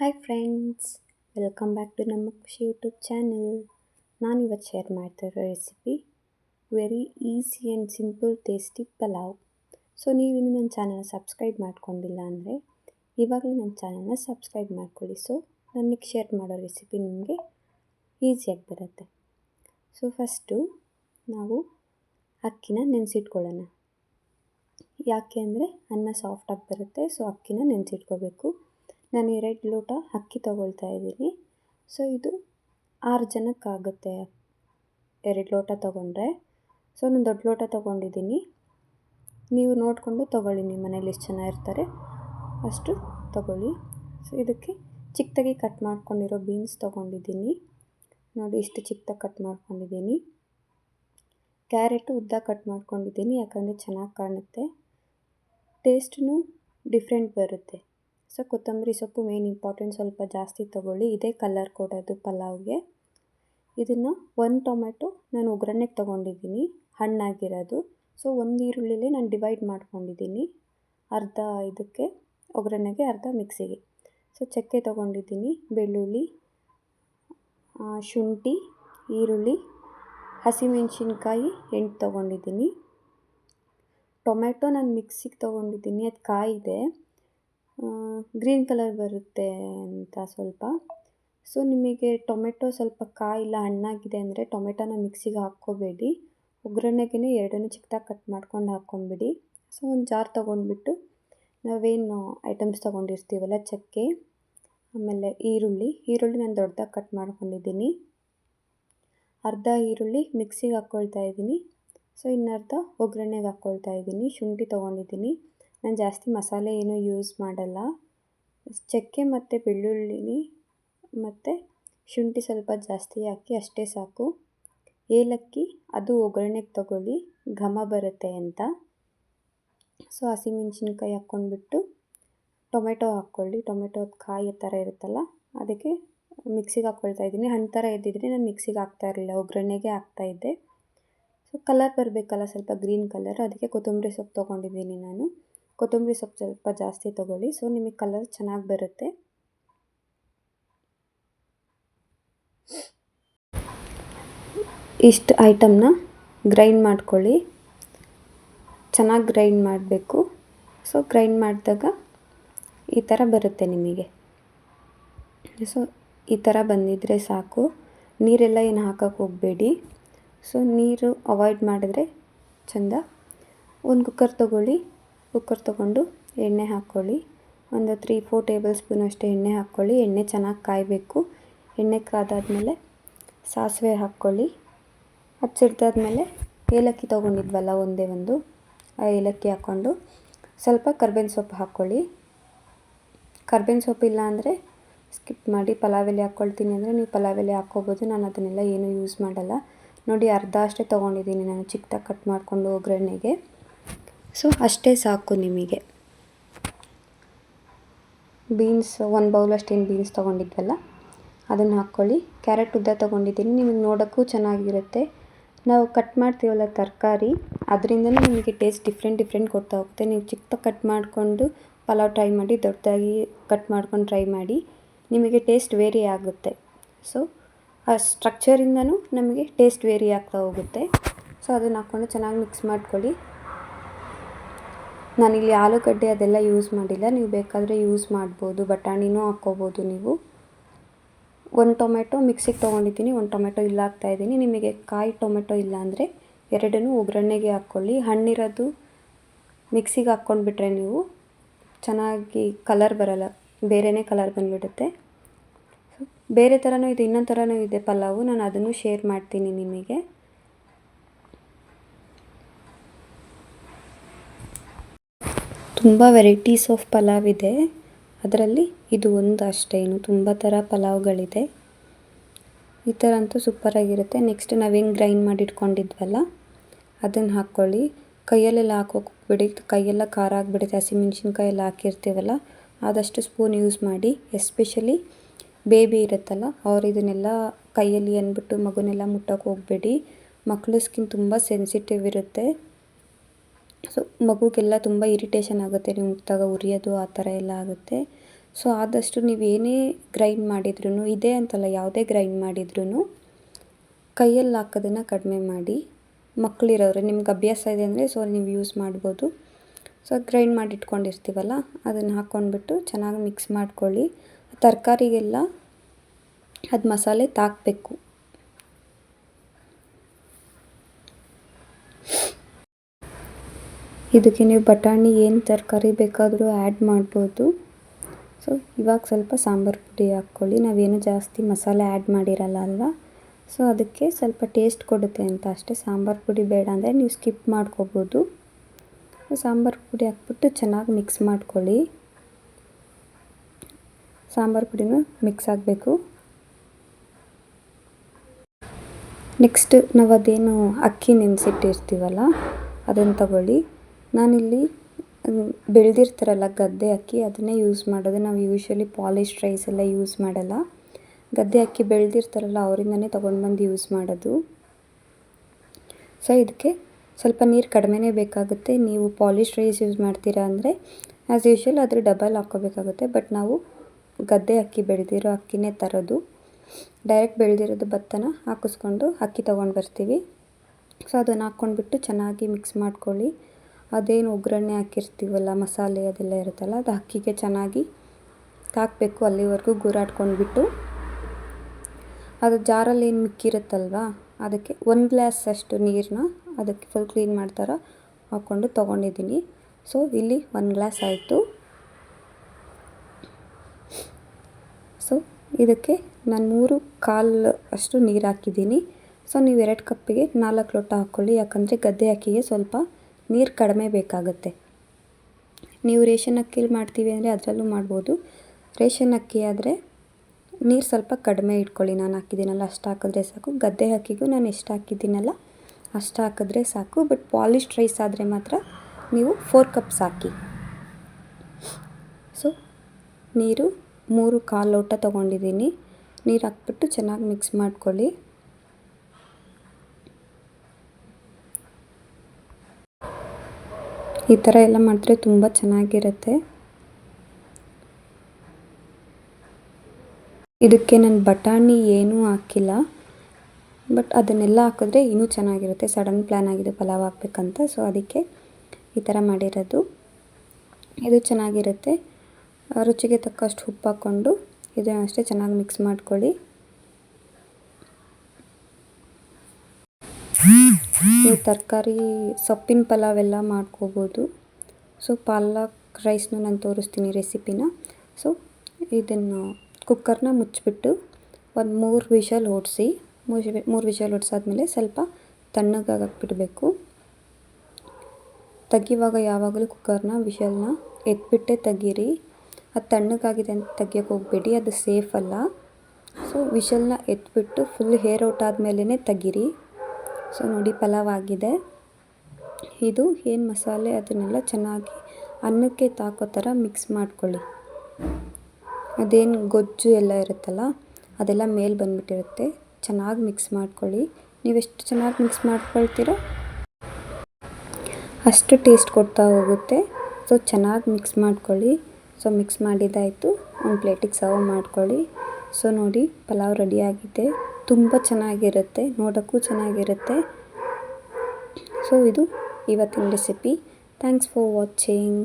Hi friends welcome back to ನಮ್ಮ Khushi YouTube channel ನಾನು ಇವತ್ತು ಶೇರ್ ಮಾಡ್ತಿರೋ recipe very easy and simple tasty pulao so ನೀವಿನ್ನು ನನ್ನ ಚಾನಲ್ ಸಬ್ಸ್ಕ್ರೈಬ್ ಮಾಡ್ಕೊಂಡಿಲ್ಲ ಅಂದರೆ, ಇವಾಗಲೇ ನನ್ನ ಚಾನಲ್ನ ಸಬ್ಸ್ಕ್ರೈಬ್ ಮಾಡ್ಕೊಳ್ಳಿ. ಸೊ ನನಗೆ ಶೇರ್ ಮಾಡೋ ರೆಸಿಪಿ ನಿಮಗೆ ಈಸಿಯಾಗಿ ಬರುತ್ತೆ. ಸೊ ಫಸ್ಟು ನಾವು ಅಕ್ಕಿನ ನೆನೆಸಿಟ್ಕೊಳ್ಳೋಣ. ಯಾಕೆ ಅಂದರೆ, ಅನ್ನ ಸಾಫ್ಟಾಗಿ ಬರುತ್ತೆ ಸೊ ಅಕ್ಕಿನ ನೆನೆಸಿಟ್ಕೋಬೇಕು. ನಾನು ಎರಡು ಲೋಟ ಅಕ್ಕಿ ತೊಗೊಳ್ತಾ ಇದ್ದೀನಿ. ಸೊ ಇದು ಆರು ಜನಕ್ಕಾಗುತ್ತೆ ಎರಡು ಲೋಟ ತೊಗೊಂಡ್ರೆ. ಸೊ ನಾನು ದೊಡ್ಡ ಲೋಟ ತೊಗೊಂಡಿದ್ದೀನಿ. ನೀವು ನೋಡಿಕೊಂಡು ತೊಗೊಳ್ಳಿ, ನಿಮ್ಮ ಮನೇಲಿ ಎಷ್ಟು ಜನ ಇರ್ತಾರೆ ಅಷ್ಟು ತೊಗೊಳ್ಳಿ. ಸೊ ಇದಕ್ಕೆ ಚಿಕ್ಕದಾಗಿ ಕಟ್ ಮಾಡ್ಕೊಂಡಿರೋ ಬೀನ್ಸ್ ತೊಗೊಂಡಿದ್ದೀನಿ. ನೋಡಿ, ಇಷ್ಟು ಚಿಕ್ಕದಾಗಿ ಕಟ್ ಮಾಡ್ಕೊಂಡಿದ್ದೀನಿ. ಕ್ಯಾರೆಟು ಉದ್ದ ಕಟ್ ಮಾಡ್ಕೊಂಡಿದ್ದೀನಿ, ಯಾಕಂದರೆ ಚೆನ್ನಾಗಿ ಕಾಣುತ್ತೆ. ಟೇಸ್ಟೂ ಡಿಫ್ರೆಂಟ್ ಬರುತ್ತೆ. ಸೊ, ಕೊತ್ತಂಬರಿ ಸೊಪ್ಪು ಮೇನ್ ಇಂಪಾರ್ಟೆಂಟ್ ಸ್ವಲ್ಪ ಜಾಸ್ತಿ ತೊಗೊಳ್ಳಿ. ಇದೇ ಕಲರ್ ಕೊಡೋದು ಪಲಾವ್ಗೆ. ಇದನ್ನು ಒಂದು ಟೊಮೆಟೊ ನಾನು ಒಗ್ಗರಣೆಗೆ ತೊಗೊಂಡಿದ್ದೀನಿ. ಹಣ್ಣಾಗಿರೋದು. ಸೊ ಒಂದು ಈರುಳ್ಳಿಲೇ ನಾನು ಡಿವೈಡ್ ಮಾಡ್ಕೊಂಡಿದ್ದೀನಿ. ಅರ್ಧ ಇದಕ್ಕೆ, ಒಗ್ಗರಣೆಗೆ ಅರ್ಧ ಮಿಕ್ಸಿಗೆ ಸೊ ಚಕ್ಕೆ ತೊಗೊಂಡಿದ್ದೀನಿ. ಬೆಳ್ಳುಳ್ಳಿ ಶುಂಠಿ, ಈರುಳ್ಳಿ, ಹಸಿಮೆಣ್ಸಿನ್ಕಾಯಿ ಎಂಟು ತೊಗೊಂಡಿದ್ದೀನಿ. ಟೊಮೆಟೊ ನಾನು ಮಿಕ್ಸಿಗೆ ತೊಗೊಂಡಿದ್ದೀನಿ. ಅದು ಕಾಯಿದೆ. ಗ್ರೀನ್ ಕಲರ್ ಬರುತ್ತೆ ಅಂತ ಸ್ವಲ್ಪ. ಸೊ, ನಿಮಗೆ ಟೊಮೆಟೊ ಸ್ವಲ್ಪ ಕಾಯಿ ಇಲ್ಲ, ಹಣ್ಣಾಗಿದೆ ಅಂದರೆ ಟೊಮೆಟೊನ ಮಿಕ್ಸಿಗೆ ಹಾಕ್ಕೋಬೇಡಿ. ಒಗ್ಗರಣೆಗೆ ಎರಡನ್ನೂ ಚಿಕ್ಕದಾಗಿ ಕಟ್ ಮಾಡ್ಕೊಂಡು ಹಾಕ್ಕೊಂಬಿಡಿ. ಸೊ, ಒಂದು ಜಾರ್ ತೊಗೊಂಡ್ಬಿಟ್ಟು ನಾವೇನು ಐಟಮ್ಸ್ ತೊಗೊಂಡಿರ್ತೀವಲ್ಲ, ಚಕ್ಕೆ, ಆಮೇಲೆ ಈರುಳ್ಳಿ. ಈರುಳ್ಳಿ ನಾನು ದೊಡ್ಡದಾಗಿ ಕಟ್ ಮಾಡ್ಕೊಂಡಿದ್ದೀನಿ. ಅರ್ಧ ಈರುಳ್ಳಿ ಮಿಕ್ಸಿಗೆ ಹಾಕ್ಕೊಳ್ತಾ ಇದ್ದೀನಿ. ಸೊ, ಇನ್ನರ್ಧ ಒಗ್ಗರಣೆಗೆ ಹಾಕ್ಕೊಳ್ತಾ ಇದ್ದೀನಿ. ಶುಂಠಿ ತೊಗೊಂಡಿದ್ದೀನಿ. ನಾನು ಜಾಸ್ತಿ ಮಸಾಲೆ ಏನೂ ಯೂಸ್ ಮಾಡಲ್ಲ. ಚಕ್ಕೆ ಮತ್ತು ಬೆಳ್ಳುಳ್ಳಿ ಮತ್ತು ಶುಂಠಿ ಸ್ವಲ್ಪ ಜಾಸ್ತಿ ಹಾಕಿ ಅಷ್ಟೇ ಸಾಕು. ಏಲಕ್ಕಿ ಅದು ಒಗ್ಗರಣೆಗೆ ತಗೊಳ್ಳಿ, ಘಮ ಬರುತ್ತೆ ಅಂತ. ಸೊ ಹಸಿಮೆಣ್ಸಿನ್ಕಾಯಿ ಹಾಕ್ಕೊಂಡ್ಬಿಟ್ಟು ಟೊಮೆಟೊ ಹಾಕ್ಕೊಳ್ಳಿ. ಟೊಮೆಟೊ ಕಾಯಿ ಥರ ಇರುತ್ತಲ್ಲ, ಅದಕ್ಕೆ ಮಿಕ್ಸಿಗೆ ಹಾಕ್ಕೊಳ್ತಾ ಇದ್ದೀನಿ. ಹಣ್ಣು ಥರ ಇದ್ದಿದ್ರೆ ನಾನು ಮಿಕ್ಸಿಗೆ ಹಾಕ್ತಾ ಇರಲಿಲ್ಲ, ಒಗ್ಗರಣೆಗೆ ಹಾಕ್ತಾಯಿದ್ದೆ ಸೊ ಕಲರ್ ಬರಬೇಕಲ್ಲ ಸ್ವಲ್ಪ ಗ್ರೀನ್ ಕಲರ್ ಅದಕ್ಕೆ ಕೊತ್ತಂಬರಿ ಸೊಪ್ಪು ತೊಗೊಂಡಿದ್ದೀನಿ ನಾನು. ಕೊತ್ತಂಬರಿ ಸೊಪ್ಪು ಸ್ವಲ್ಪ ಜಾಸ್ತಿ ತೊಗೊಳ್ಳಿ. ಸೊ ನಿಮಗೆ ಕಲರ್ ಚೆನ್ನಾಗಿ ಬರುತ್ತೆ. ಇಷ್ಟು ಐಟಮ್ನ ಗ್ರೈಂಡ್ ಮಾಡ್ಕೊಳ್ಳಿ. ಚೆನ್ನಾಗಿ ಗ್ರೈಂಡ್ ಮಾಡಬೇಕು. ಸೊ ಗ್ರೈಂಡ್ ಮಾಡಿದಾಗ ಈ ಥರ ಬರುತ್ತೆ ನಿಮಗೆ. ಸೊ ಈ ಥರ ಬಂದಿದ್ದರೆ ಸಾಕು. ನೀರೆಲ್ಲ ಏನು ಹಾಕೋಕ್ಕೆ ಹೋಗಬೇಡಿ. ಸೊ ನೀರು ಅವಾಯ್ಡ್ ಮಾಡಿದ್ರೆ ಚೆಂದ. ಒಂದು ಕುಕ್ಕರ್ ತೊಗೊಳ್ಳಿ. ಕುಕ್ಕರ್ ತೊಗೊಂಡು ಎಣ್ಣೆ ಹಾಕ್ಕೊಳ್ಳಿ. ಒಂದು ತ್ರೀ ಫೋರ್ ಟೇಬಲ್ ಸ್ಪೂನ್ ಅಷ್ಟು ಎಣ್ಣೆ ಹಾಕ್ಕೊಳ್ಳಿ. ಎಣ್ಣೆ ಚೆನ್ನಾಗಿ ಕಾಯಬೇಕು. ಎಣ್ಣೆ ಕಾದಾದಮೇಲೆ ಸಾಸಿವೆ ಹಾಕ್ಕೊಳ್ಳಿ. ಹಚ್ಚಿಡ್ದಾದ್ಮೇಲೆ ಏಲಕ್ಕಿ ತೊಗೊಂಡಿದ್ವಲ್ಲ ಒಂದೇ ಒಂದು, ಆ ಏಲಕ್ಕಿ ಹಾಕ್ಕೊಂಡು ಸ್ವಲ್ಪ ಕರ್ಬೇವಿನ ಸೊಪ್ಪು ಹಾಕ್ಕೊಳ್ಳಿ. ಕರ್ಬೇವಿನ ಸೊಪ್ಪು ಇಲ್ಲ ಅಂದರೆ ಸ್ಕಿಪ್ ಮಾಡಿ ಪಲಾವ್ ಹಾಕ್ಕೊಳ್ತೀನಿ ಅಂದರೆ ನೀವು ಪಲಾವ್ ಎಲೆ ಹಾಕ್ಕೋಬೋದು. ನಾನು ಅದನ್ನೆಲ್ಲ ಏನೂ ಯೂಸ್ ಮಾಡಲ್ಲ. ನೋಡಿ ಅರ್ಧ ಅಷ್ಟೇ ತೊಗೊಂಡಿದ್ದೀನಿ ನಾನು ಚಿಕ್ಕದಾಗಿ ಕಟ್ ಮಾಡಿಕೊಂಡು ಒಗ್ಗರಣೆಗೆ. ಸೊ ಅಷ್ಟೇ ಸಾಕು ನಿಮಗೆ. ಬೀನ್ಸ್, ಒಂದು ಬೌಲ್ ಅಷ್ಟೇನು ಬೀನ್ಸ್ ತೊಗೊಂಡಿದ್ವಲ್ಲ? ಅದನ್ನು ಹಾಕ್ಕೊಳ್ಳಿ ಕ್ಯಾರೆಟ್ ಉದ್ದ ತೊಗೊಂಡಿದ್ದೀನಿ. ನಿಮಗೆ ನೋಡೋಕ್ಕೂ ಚೆನ್ನಾಗಿರುತ್ತೆ. ನಾವು ಕಟ್ ಮಾಡ್ತೀವಲ್ಲ ತರಕಾರಿ, ಅದರಿಂದನೂ ನಿಮಗೆ ಟೇಸ್ಟ್ ಡಿಫ್ರೆಂಟ್ ಡಿಫ್ರೆಂಟ್ ಕೊಡ್ತಾ ಹೋಗುತ್ತೆ. ನೀವು ಚಿಕ್ಕದಾಗಿ ಕಟ್ ಮಾಡಿಕೊಂಡು ಪಲಾವ್ ಟ್ರೈ ಮಾಡಿ, ದೊಡ್ಡದಾಗಿ ಕಟ್ ಮಾಡ್ಕೊಂಡು ಟ್ರೈ ಮಾಡಿ, ನಿಮಗೆ ಟೇಸ್ಟ್ ವೇರಿ ಆಗುತ್ತೆ. ಸೊ, ಆ ಸ್ಟ್ರಕ್ಚರಿಂದನೂ ನಮಗೆ ಟೇಸ್ಟ್ ವೇರಿ ಆಗ್ತಾ ಹೋಗುತ್ತೆ. ಸೊ, ಅದನ್ನು ಹಾಕ್ಕೊಂಡು ಚೆನ್ನಾಗಿ ಮಿಕ್ಸ್ ಮಾಡ್ಕೊಳ್ಳಿ. ನಾನಿಲ್ಲಿ ಆಲೂಗಡ್ಡೆ ಅದೆಲ್ಲ ಯೂಸ್ ಮಾಡಿಲ್ಲ. ನೀವು ಬೇಕಾದರೆ ಯೂಸ್ ಮಾಡ್ಬೋದು. ಬಟಾಣಿನೂ ಹಾಕ್ಕೋಬೋದು ನೀವು. ಒಂದು ಟೊಮೆಟೊ ಮಿಕ್ಸಿಗೆ ತೊಗೊಂಡಿದ್ದೀನಿ. ಒಂದು ಟೊಮೆಟೊ ಇಲ್ಲ ಹಾಕ್ತಾಯಿದ್ದೀನಿ ನಿಮಗೆ ಕಾಯಿ ಟೊಮೆಟೊ ಇಲ್ಲ ಅಂದರೆ ಎರಡನ್ನೂ ಒಗ್ಗರಣೆಗೆ ಹಾಕ್ಕೊಳ್ಳಿ. ಹಣ್ಣಿರೋದು ಮಿಕ್ಸಿಗೆ ಹಾಕ್ಕೊಂಡ್ಬಿಟ್ರೆ ನೀವು ಚೆನ್ನಾಗಿ ಕಲರ್ ಬರಲ್ಲ. ಬೇರೆಯೇ ಕಲರ್ ಬಂದುಬಿಡುತ್ತೆ. ಬೇರೆ ಥರನೂ ಇದೆ, ಇನ್ನೊಂದು ಥರನೂ ಇದೆ ಪಲಾವು. ನಾನು ಅದನ್ನು ಶೇರ್ ಮಾಡ್ತೀನಿ ನಿಮಗೆ. ತುಂಬ ವೆರೈಟೀಸ್ ಆಫ್ ಪಲಾವ್ ಇದೆ. ಅದರಲ್ಲಿ ಇದು ಒಂದು ಅಷ್ಟೇನು ತುಂಬ ಥರ ಪಲಾವ್ಗಳಿದೆ ಈ ಥರ ಅಂತೂ ಸೂಪರಾಗಿರುತ್ತೆ ನೆಕ್ಸ್ಟ್ ನಾವೇನು ಗ್ರೈಂಡ್ ಮಾಡಿ ಇಟ್ಕೊಂಡಿದ್ವಲ್ಲ ಅದನ್ನು ಹಾಕ್ಕೊಳ್ಳಿ ಕೈಯಲ್ಲೆಲ್ಲ ಹಾಕೋಕೆ ಹೋಗ್ಬಿಡಿ ಕೈಯೆಲ್ಲ ಖಾರ ಆಗಿಬಿಡುತ್ತೆ. ಹಸಿಮೆಣ್ಸಿನ್ಕಾಯಿ ಎಲ್ಲ ಹಾಕಿರ್ತೀವಲ್ಲ, ಆದಷ್ಟು ಸ್ಪೂನ್ ಯೂಸ್ ಮಾಡಿ. ಎಸ್ಪೆಷಲಿ ಬೇಬಿ ಇರುತ್ತಲ್ಲ, ಅವ್ರು ಇದನ್ನೆಲ್ಲ ಕೈಯಲ್ಲಿ ಅಂದ್ಬಿಟ್ಟು ಮಗುನೆಲ್ಲ ಮುಟ್ಟೋಕೆ ಹೋಗಬೇಡಿ. ಮಕ್ಕಳು ಸ್ಕಿನ್ ತುಂಬ ಸೆನ್ಸಿಟಿವ್ ಇರುತ್ತೆ. ಸೊ ಮಗುಗೆಲ್ಲ ತುಂಬ ಇರಿಟೇಷನ್ ಆಗುತ್ತೆ, ನೀವು ಮುಟ್ಟಿದಾಗ ಉರಿಯೋದು ಆ ಥರ ಎಲ್ಲ ಆಗುತ್ತೆ. ಸೊ ಆದಷ್ಟು ನೀವು ಏನೇ ಗ್ರೈಂಡ್ ಮಾಡಿದ್ರೂ ಇದೇ ಅಂತಲ್ಲ, ಯಾವುದೇ ಗ್ರೈಂಡ್ ಮಾಡಿದ್ರೂ ಕೈಯಲ್ಲಿ ಹಾಕೋದನ್ನು ಕಡಿಮೆ ಮಾಡಿ. ಮಕ್ಕಳಿರೋರು, ನಿಮ್ಗೆ ಅಭ್ಯಾಸ ಇದೆ ಅಂದರೆ ಸೊ ನೀವು ಯೂಸ್ ಮಾಡ್ಬೋದು. ಸೊ ಗ್ರೈಂಡ್ ಮಾಡಿ ಇಟ್ಕೊಂಡಿರ್ತೀವಲ್ಲ, ಅದನ್ನು ಹಾಕ್ಕೊಂಡ್ಬಿಟ್ಟು ಚೆನ್ನಾಗಿ ಮಿಕ್ಸ್ ಮಾಡ್ಕೊಳ್ಳಿ. ತರಕಾರಿಗೆಲ್ಲ ಅದು ಮಸಾಲೆ ತಾಕಬೇಕು. ಇದಕ್ಕೆ ನೀವು ಬಟಾಣಿ ಏನು ತರಕಾರಿ ಬೇಕಾದರೂ ಆ್ಯಡ್ ಮಾಡ್ಬೋದು. ಸೊ ಇವಾಗ ಸ್ವಲ್ಪ ಸಾಂಬಾರು ಪುಡಿ ಹಾಕ್ಕೊಳ್ಳಿ. ನಾವೇನು ಜಾಸ್ತಿ ಮಸಾಲೆ ಆ್ಯಡ್ ಮಾಡಿರಲ್ಲ ಅಲ್ವಾ? ಸೊ ಅದಕ್ಕೆ ಸ್ವಲ್ಪ ಟೇಸ್ಟ್ ಕೊಡುತ್ತೆ ಅಂತ. ಅಷ್ಟೇ ಸಾಂಬಾರು ಪುಡಿ ಬೇಡ ಅಂದರೆ ನೀವು ಸ್ಕಿಪ್ ಮಾಡ್ಕೋಬೋದು. ಸಾಂಬಾರು ಪುಡಿ ಹಾಕ್ಬಿಟ್ಟು ಚೆನ್ನಾಗಿ ಮಿಕ್ಸ್ ಮಾಡ್ಕೊಳ್ಳಿ. ಸಾಂಬಾರು ಪುಡಿನೂ ಮಿಕ್ಸ್ ಆಗಬೇಕು. ನೆಕ್ಸ್ಟ್ ನಾವು ಅದೇನು ಅಕ್ಕಿ ನೆನೆಸಿಟ್ಟಿರ್ತೀವಲ್ಲ, ಅದನ್ನು ತಗೊಳ್ಳಿ. ನಾನಿಲ್ಲಿ ಬೆಳೆದಿರ್ತಾರಲ್ಲ ಗದ್ದೆ ಅಕ್ಕಿ, ಅದನ್ನೇ ಯೂಸ್ ಮಾಡೋದು. ನಾವು ಯೂಶ್ವಲಿ ಪಾಲಿಶ್ ರೈಸ್ ಎಲ್ಲ ಯೂಸ್ ಮಾಡಲ್ಲ. ಗದ್ದೆ ಅಕ್ಕಿ ಬೆಳೆದಿರ್ತಾರಲ್ಲ, ಅವರಿಂದನೇ ತೊಗೊಂಡು ಬಂದು ಯೂಸ್ ಮಾಡೋದು. ಸೊ ಇದಕ್ಕೆ ಸ್ವಲ್ಪ ನೀರು ಕಡಿಮೆನೇ ಬೇಕಾಗುತ್ತೆ. ನೀವು ಪಾಲಿಶ್ ರೈಸ್ ಯೂಸ್ ಮಾಡ್ತೀರಾ ಅಂದರೆ ಆ್ಯಸ್ ಯೂಶ್ವಲ್ ಅದ್ರ ಡಬಲ್ ಹಾಕೋಬೇಕಾಗುತ್ತೆ ಬಟ್ ನಾವು ಗದ್ದೆ ಅಕ್ಕಿ ಬೆಳೆದಿರೋ ಅಕ್ಕಿನೇ ತರೋದು. ಡೈರೆಕ್ಟ್ ಬೆಳೆದಿರೋದು ಭತ್ತನ ಹಾಕಿಸ್ಕೊಂಡು ಅಕ್ಕಿ ತೊಗೊಂಡು ಬರ್ತೀವಿ. ಸೊ ಅದನ್ನು ಹಾಕ್ಕೊಂಡ್ಬಿಟ್ಟು ಚೆನ್ನಾಗಿ ಮಿಕ್ಸ್ ಮಾಡ್ಕೊಳ್ಳಿ. ಅದೇನು ಒಗ್ಗರಣೆ ಹಾಕಿರ್ತೀವಲ್ಲ, ಮಸಾಲೆ ಅದೆಲ್ಲ ಇರುತ್ತಲ್ಲ, ಅದು ಅಕ್ಕಿಗೆ ಚೆನ್ನಾಗಿ ಹಾಕಬೇಕು ಅಲ್ಲಿವರೆಗೂ ಗೂರಾಡ್ಕೊಂಡ್ಬಿಟ್ಟು ಅದು ಜಾರಲ್ಲಿ ಏನು ಮಿಕ್ಕಿರುತ್ತಲ್ವ, ಅದಕ್ಕೆ ಒಂದು ಗ್ಲಾಸ್ ಅಷ್ಟು ನೀರನ್ನ ಅದಕ್ಕೆ ಫುಲ್ ಕ್ಲೀನ್ ಮಾಡ್ತಾರ, ಹಾಕ್ಕೊಂಡು ತೊಗೊಂಡಿದ್ದೀನಿ. ಸೊ ಇಲ್ಲಿ ಒಂದು ಗ್ಲಾಸ್ ಆಯಿತು. ಸೊ ಇದಕ್ಕೆ ನಾನು ಮೂರು ಕಾಲು ಅಷ್ಟು ನೀರು ಹಾಕಿದ್ದೀನಿ. ಸೊ ನೀವು ಎರಡು ಕಪ್ಪಿಗೆ ನಾಲ್ಕು ಲೋಟ ಹಾಕ್ಕೊಳ್ಳಿ, ಯಾಕಂದರೆ ಗದ್ದೆ ಅಕ್ಕಿಗೆ ಸ್ವಲ್ಪ ನೀರು ಕಡಿಮೆ ಬೇಕಾಗುತ್ತೆ. ನೀವು ರೇಷನ್ ಅಕ್ಕಿಲಿ ಮಾಡ್ತೀವಿ ಅಂದರೆ ಅದರಲ್ಲೂ ಮಾಡ್ಬೋದು. ರೇಷನ್ ಅಕ್ಕಿ ಆದರೆ ನೀರು ಸ್ವಲ್ಪ ಕಡಿಮೆ ಇಟ್ಕೊಳ್ಳಿ. ನಾನು ಹಾಕಿದ್ದೀನಲ್ಲ, ಅಷ್ಟು ಹಾಕಿದ್ರೆ ಸಾಕು. ಗದ್ದೆ ಅಕ್ಕಿಗೂ ನಾನು ಎಷ್ಟು ಹಾಕಿದ್ದೀನಲ್ಲ, ಅಷ್ಟು ಹಾಕಿದ್ರೆ ಸಾಕು. ಬಟ್ ಪಾಲಿಶ್ಡ್ ರೈಸ್ ಆದರೆ ಮಾತ್ರ ನೀವು ಫೋರ್ ಕಪ್ಸ್ ಹಾಕಿ. ಸೊ ನೀರು ಮೂರು ಕಾಲು ಲೋಟ ತೊಗೊಂಡಿದ್ದೀನಿ. ನೀರು ಹಾಕ್ಬಿಟ್ಟು ಚೆನ್ನಾಗಿ ಮಿಕ್ಸ್ ಮಾಡ್ಕೊಳ್ಳಿ. ಈ ಥರ ಎಲ್ಲ ಮಾಡಿದ್ರೆ ತುಂಬ ಚೆನ್ನಾಗಿರುತ್ತೆ. ಇದಕ್ಕೆ ನಾನು ಬಟಾಣಿ ಏನೂ ಹಾಕಿಲ್ಲ. ಬಟ್ ಅದನ್ನೆಲ್ಲ ಹಾಕಿದ್ರೆ ಇನ್ನೂ ಚೆನ್ನಾಗಿರುತ್ತೆ. ಸಡನ್ ಪ್ಲ್ಯಾನ್ ಆಗಿದೆ ಪಲಾವ್ ಹಾಕ್ಬೇಕಂತ. ಸೊ ಅದಕ್ಕೆ ಈ ಥರ ಮಾಡಿರೋದು. ಇದು ಚೆನ್ನಾಗಿರುತ್ತೆ. ರುಚಿಗೆ ತಕ್ಕಷ್ಟು ಉಪ್ಪು ಹಾಕ್ಕೊಂಡು ಇದನ್ನು ಅಷ್ಟೇ ಚೆನ್ನಾಗಿ ಮಿಕ್ಸ್ ಮಾಡ್ಕೊಳ್ಳಿ. ನೀವು ತರಕಾರಿ ಸೊಪ್ಪಿನ ಪಲಾವ್ ಎಲ್ಲ ಮಾಡ್ಕೋಬೋದು. ಸೊ ಪಾಲಕ್ ರೈಸ್ನು ನಾನು ತೋರಿಸ್ತೀನಿ ರೆಸಿಪಿನ ಸೊ ಇದನ್ನು ಕುಕ್ಕರ್ನ ಮುಚ್ಚಿಬಿಟ್ಟು ಒಂದು ಮೂರು ವಿಷಲ್ ಓಡಿಸಿ ಮೂರು ಮೂರು ವಿಷಲ್ ಓಡಿಸಾದ್ಮೇಲೆ ಸ್ವಲ್ಪ ತಣ್ಣಗಾಗಕ್ಕೆ ಬಿಡಬೇಕು ತೆಗಿವಾಗ ಯಾವಾಗಲೂ ಕುಕ್ಕರ್ನ ವಿಷಲ್ನ ಎತ್ಬಿಟ್ಟೆ ತೆಗೀರಿ. ಅದು ತಣ್ಣಗಾಗಿದೆ ಅಂತ ತೆಗಿಯೋಕೆ ಹೋಗಬೇಡಿ, ಅದು ಸೇಫ್ ಅಲ್ಲ. ಸೊ ವಿಷಲ್ನ ಎತ್ಬಿಟ್ಟು ಫುಲ್ ಹೇರ್ ಔಟ್ ಆದಮೇಲೆ ತೆಗೀರಿ. ಸೊ ನೋಡಿ ಪಲಾವ್ ಆಗಿದೆ ಇದು ಏನು ಮಸಾಲೆ, ಅದನ್ನೆಲ್ಲ ಚೆನ್ನಾಗಿ ಅನ್ನಕ್ಕೆ ತಾಕೋ ಥರ ಮಿಕ್ಸ್ ಮಾಡ್ಕೊಳ್ಳಿ. ಅದೇನು ಗೊಜ್ಜು ಎಲ್ಲ ಇರುತ್ತಲ್ಲ, ಅದೆಲ್ಲ ಮೇಲೆ ಬಂದುಬಿಟ್ಟಿರುತ್ತೆ. ಚೆನ್ನಾಗಿ ಮಿಕ್ಸ್ ಮಾಡ್ಕೊಳ್ಳಿ. ನೀವೆಷ್ಟು ಚೆನ್ನಾಗಿ ಮಿಕ್ಸ್ ಮಾಡ್ಕೊಳ್ತೀರೋ ಅಷ್ಟು ಟೇಸ್ಟ್ ಕೊಡ್ತಾ ಹೋಗುತ್ತೆ. ಸೊ ಚೆನ್ನಾಗಿ ಮಿಕ್ಸ್ ಮಾಡ್ಕೊಳ್ಳಿ. ಸೊ ಮಿಕ್ಸ್ ಮಾಡಿದ್ದಾಯಿತು ಒಂದು ಪ್ಲೇಟಿಗೆ ಸರ್ವ್ ಮಾಡ್ಕೊಳ್ಳಿ. ಸೊ ನೋಡಿ, ಪಲಾವ್ ರೆಡಿಯಾಗಿದೆ ತುಂಬ ಚೆನ್ನಾಗಿರುತ್ತೆ ನೋಡೋಕ್ಕೂ ಚೆನ್ನಾಗಿರುತ್ತೆ. ಸೊ ಇದು ಇವತ್ತಿನ ರೆಸಿಪಿ ಥ್ಯಾಂಕ್ಸ್ ಫಾರ್ ವಾಚಿಂಗ್